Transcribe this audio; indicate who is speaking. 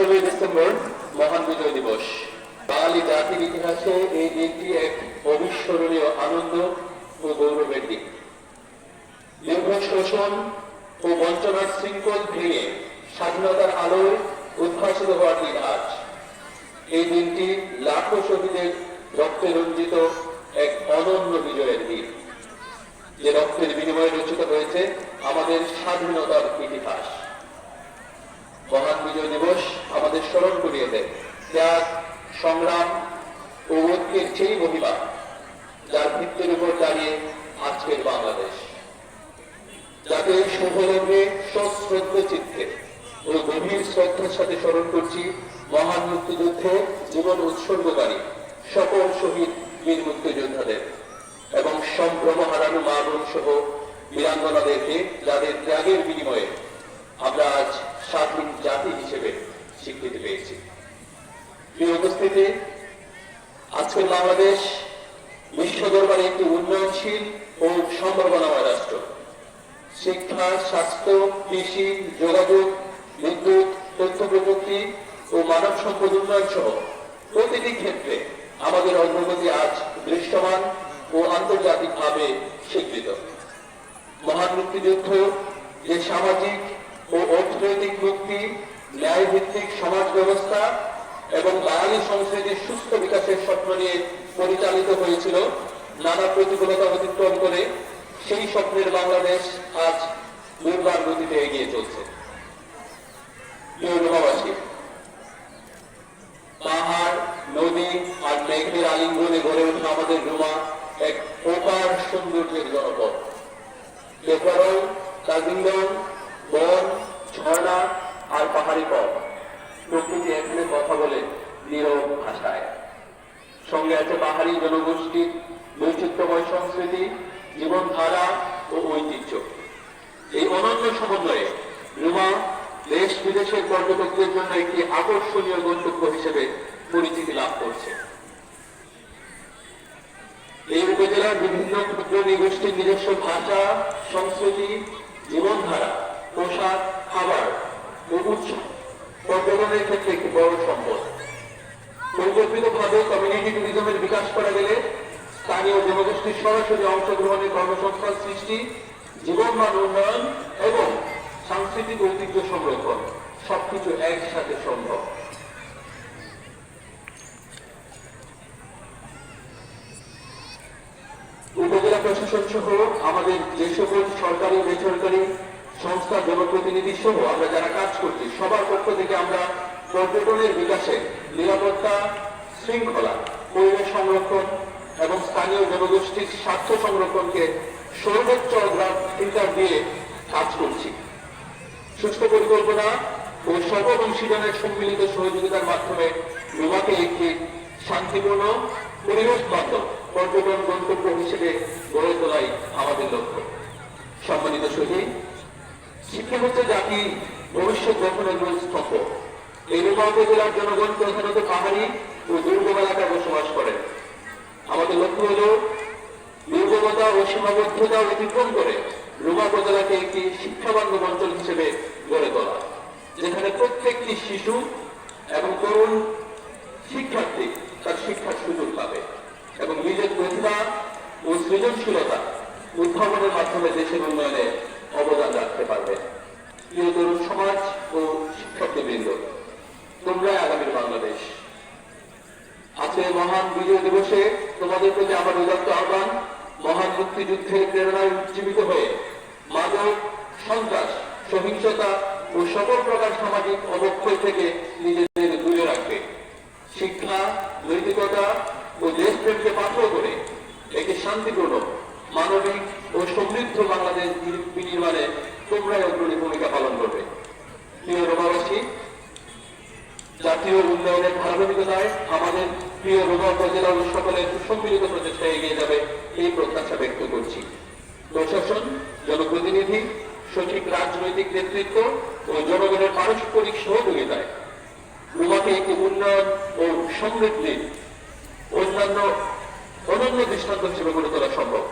Speaker 1: ষোলোই ডিসেম্বর মহান বিজয় দিবস। বাঙালি জাতির ইতিহাসে এই দিনটি এক অবিস্মরণীয় আনন্দ ও গৌরবের দিক দীর্ঘ শোষণ ও বঞ্চনার শৃঙ্খল ভেঙে স্বাধীনতার আলোয় উদ্ভাসিত হওয়ার দিন আজ। এই দিনটি লাখো শহীদের রক্তে রঞ্জিত এক অনন্য বিজয়ের দিন। যে রক্তের বিনিময়ে রচিত হয়েছে আমাদের স্বাধীনতার ইতিহাস। মহান বিজয় দিবস আমাদের স্মরণ করিয়ে দেয়। ত্যাগ সংগ্রাম ও ঐক্যের সেই মহিমা যার ভিত্তির উপর দাঁড়িয়ে আজকের বাংলাদেশ। যাতে শুভলগ্নে সশ্রদ্ধ চিত্তে ও গভীর শ্রদ্ধার সাথে স্মরণ করছি মহান মুক্তিযুদ্ধে, জীবন উৎসর্গকারী সকল শহীদ বীর মুক্তিযোদ্ধাদের এবং সম্ভ্রম হারানো মা বোন সহ বীরাঙ্গনাদেরকে যাদের ত্যাগের বিনিময়ে আমরা আজ স্বাধীন জাতি হিসেবে স্বীকৃতি পেয়েছি। প্রিয় উপস্থিতি, আজকের বাংলাদেশ বিশ্ব দরবারে একটি উন্নয়নশীল ও সম্ভাবনাময় রাষ্ট্র। শিক্ষা, স্বাস্থ্য, কৃষি, যোগাযোগ, বিদ্যুৎ, তথ্য প্রযুক্তি ও মানব সম্পদ উন্নয়ন সহ প্রতিটি ক্ষেত্রে আমাদের অগ্রগতি আজ দৃশ্যমান ও আন্তর্জাতিকভাবে স্বীকৃত। মহান মুক্তিযুদ্ধ, যে সামাজিক ও অর্থনৈতিক মুক্তি ন্যায় ভিত্তিক সমাজ ব্যবস্থা এবং বাঙালি সংস্কৃতির সুস্থ বিকাশের স্বপ্ন নিয়ে পরিচালিত হয়েছিল, নানা প্রতিকূলতা অতিক্রম করে সেই স্বপ্নের বাংলাদেশ আজ দুর্বার গতিতে এগিয়ে চলছে। পাহাড়, নদী আর মেঘের আলিঙ্গনে গড়ে ওঠা আমাদের রুমা এক প্রকার সৌন্দর্যের জনপদ। লেখারল কাজিন্দন বন, ঝর্ণা আর পাহাড়ি পথ। প্রকৃতি এখানে কথা বলে নীরব ভাষায়। সঙ্গে আছে পাহাড়ি জনগোষ্ঠীর বৈচিত্র্যময় সংস্কৃতি, জীবনধারা ও ঐতিহ্য। এই অনন্য সমন্বয়ে রুমা দেশ বিদেশের পর্যটকদের জন্য একটি আকর্ষণীয় গন্তব্য হিসেবে পরিচিতি লাভ করছে। এই উপজেলার বিভিন্ন ক্ষুদ্র নিগোষ্ঠীর নিজস্ব ভাষা, সংস্কৃতি জীবনধারা পোশাক খাবার ও উৎসব পর্যটনের ক্ষেত্রে একটি বড় সম্পদ। পরিকল্পিতভাবে কমিউনিটি ট্যুরিজমের বিকাশ করা গেলে স্থানীয় জনগোষ্ঠীর সরাসরি অংশগ্রহণে কর্মসংস্থান সৃষ্টি জীবনমান উন্নয়ন এবং সাংস্কৃতিক ঐতিহ্য সংরক্ষণ সবকিছু একসাথে সম্ভব। উপজেলা প্রশাসন সহ আমাদের যে সকল সরকারি সংস্থা জনপ্রতিনিধি সহ আমরা যারা কাজ করছি, সবার পক্ষ থেকে আমরা পর্যটনের বিকাশে নিরাপত্তা শৃঙ্খলা পরিবেশ সংরক্ষণ এবং স্থানীয় জনগোষ্ঠীর স্বার্থ সংরক্ষণকে সর্বোচ্চ অগ্রাধিকার দিয়ে কাজ করছি। সুস্থ পরিকল্পনা ও সকল অংশীদারের সম্মিলিত সহযোগিতার মাধ্যমে রুমাকে একটি শান্তিপূর্ণ পরিবেশ বান্ধব পর্যটন গন্তব্য হিসেবে গড়ে তোলাই আমাদের লক্ষ্য। সম্মানিত শহীদ শিক্ষা জাতি ভবিষ্যৎ গঠনের মূল স্তম্ভ। এই রুমা উপজেলার জনগণ প্রধানত পাহাড়ি ও দুর্গম এলাকায় বসবাস করেন আমাদের লক্ষ্য হল দুর্গমতা ও সীমাবদ্ধতা অতিক্রম করে রুমা উপজেলাকে একটি শিক্ষাবান্ধব অঞ্চল হিসেবে গড়ে তোলা, যেখানে প্রত্যেকটি শিশু এবং তরুণ শিক্ষার্থী তার শিক্ষার সুযোগ পাবে এবং নিজের প্রতিভা ও সৃজনশীলতা উদ্ভাবনের মাধ্যমে দেশের উন্নয়নে অবদান রাখতে পারবে। প্রিয় তরুণ সমাজ ও শিক্ষার্থীবৃন্দ, তোমরাই আগামীর বাংলাদেশ। আজকে মহান বিজয় দিবসে তোমাদের প্রতি আমার উদাত্ত আহ্বান, মহান মুক্তিযুদ্ধের প্রেরণায় উজ্জীবিত হয়ে মাদক সন্ত্রাস, সহিংসতা ও সকল প্রকার সামাজিক অবক্ষয় থেকে নিজেদের দূরে রাখবে। শিক্ষা, নৈতিকতা ও দেশপ্রেমকে পাথর করে একে শান্তিপূর্ণ মানবিক ও সমৃদ্ধ বাংলাদেশ বিনির্মাণে তোমরাই অগ্রণী ভূমিকা পালন করবে। প্রিয় রোমাবাসী জাতীয় উন্নয়নের ধারাবাহিকতায় আমাদের প্রিয় রোমা উপজেলা ও সকলের সুসম্মিলিত প্রচেষ্টা এগিয়ে যাবে এই প্রত্যাশা ব্যক্ত করছি। প্রশাসন, জনপ্রতিনিধি, সঠিক রাজনৈতিক নেতৃত্ব ও জনগণের পারস্পরিক সহযোগিতায় রোমাকে একটি উন্নয়ন ও সমৃদ্ধির অন্যান্য অনন্য দৃষ্টান্ত হিসেবে গড়ে তোলা সম্ভব।